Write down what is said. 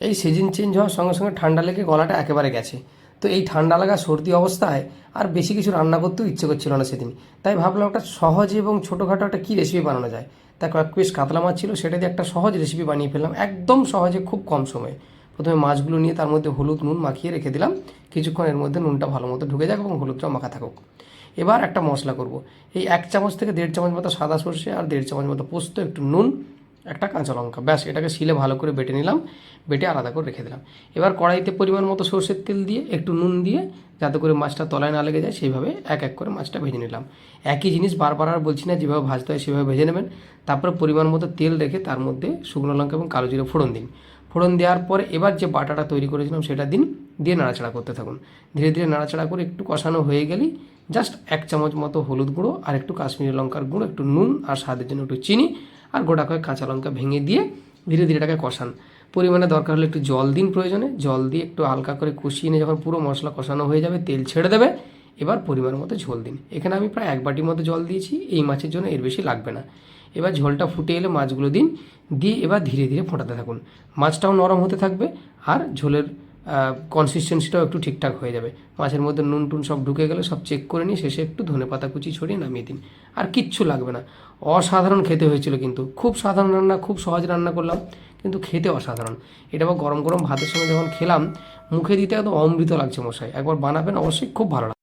এই season change হওয়ার সঙ্গে সঙ্গে ঠান্ডা লেগে গলাটা একেবারে গেছে। তো এই ঠান্ডা লাগা সর্দি অবস্থায় আর বেশি কিছু রান্না করতেও ইচ্ছে করছিল না সেদিন। তাই ভাবলাম একটা সহজ এবং ছোটোখাটো একটা কী রেসিপি বানানো যায়? তা কয়েক পিস কাতলা মাছ ছিল, সেটা দিয়ে একটা সহজ রেসিপি বানিয়ে ফেললাম একদম সহজে খুব কম সময়ে। প্রথমে মাছগুলো নিয়ে তার মধ্যে হলুদ, নুন মাখিয়ে রেখে দিলাম। কিছুক্ষণ এর মধ্যে নুনটা ভালো মতো ঢুকে যাক এবং হলুদটাও মাখা থাকুক। এবার একটা মশলা করব। এই এক চামচ থেকে দেড় চামচ মতো সাদা সর্ষে আর দেড় চামচ মতো পোস্ত, একটু নুন একটা কাঁচা লঙ্কা। ব্যাস, এটাকে শিলে ভালো করে বেটে নিলাম, বেটে আলাদা করে রেখে দিলাম। এবার কড়াইতে পরিমাণ মতো সর্ষের তেল দিয়ে, একটু নুন দিয়ে, যাতে করে মাছটা তলায় না লেগে যায়, সেইভাবে এক এক করে মাছটা ভেজে নিলাম। একই জিনিস বারবার আর বলছি না, যেভাবে ভাজতে হয় সেভাবে ভেজে নেবেন। তারপরে পরিমাণ মতো তেল রেখে তার মধ্যে শুকনো লঙ্কা এবং কালো জিরে ফোড়ন দিন। ফোড়ন দেওয়ার পরে এবার যে বাটাটা তৈরি করেছিলাম, সেটা দিন, দিয়ে নাড়াচাড়া করতে থাকুন। ধীরে ধীরে নাড়াচাড়া করে একটু কষানো হয়ে গেলেই জাস্ট এক চামচ মতো হলুদ গুঁড়ো আর একটু কাশ্মীরি লঙ্কার গুঁড়ো, একটু নুন আর স্বাদের জন্য একটু চিনি আর গোটা কয়েক কাঁচা লঙ্কা ভেঙে দিয়ে ধীরে ধীরে এটাকে কষান। পরিমাণে দরকার হলে একটু জল দিন প্রয়োজনে। জল দিয়ে একটু হালকা করে কষিয়ে নিয়ে যখন পুরো মশলা কষানো হয়ে যাবে, তেল ছেড়ে দেবে, এবার পরিমাণ মতো ঝোল দিন। এখানে আমি প্রায় এক বাটির মতো জল দিয়েছি, এই মাছের জন্য এর বেশি লাগবে না। এবার ঝোলটা ফুটে এলে মাছগুলো দিন, দিয়ে এবার ধীরে ধীরে ফোটাতে থাকুন। মাছটাও নরম হতে থাকবে, আর ঝোলের কনসিস্টেন্সিটাও একটু ঠিকঠাক হয়ে যাবে। মাছের মধ্যে নুন টুন সব ঢুকে গেলে সব চেক করে নিয়ে শেষে একটু ধনে পাতা কুচি ছড়িয়ে নামিয়ে দিন। আর কিচ্ছু লাগবে না। অসাধারণ খেতে হয়েছিল কিন্তু। খুব সাধারণ রান্না, খুব সহজ রান্না করলাম, কিন্তু খেতে অসাধারণ। এটা আবার গরম গরম ভাতের সঙ্গে যখন খেলাম, মুখে দিতে একদম অমৃত লাগছে মশাই একবার বানাবেন, অবশ্যই খুব ভালো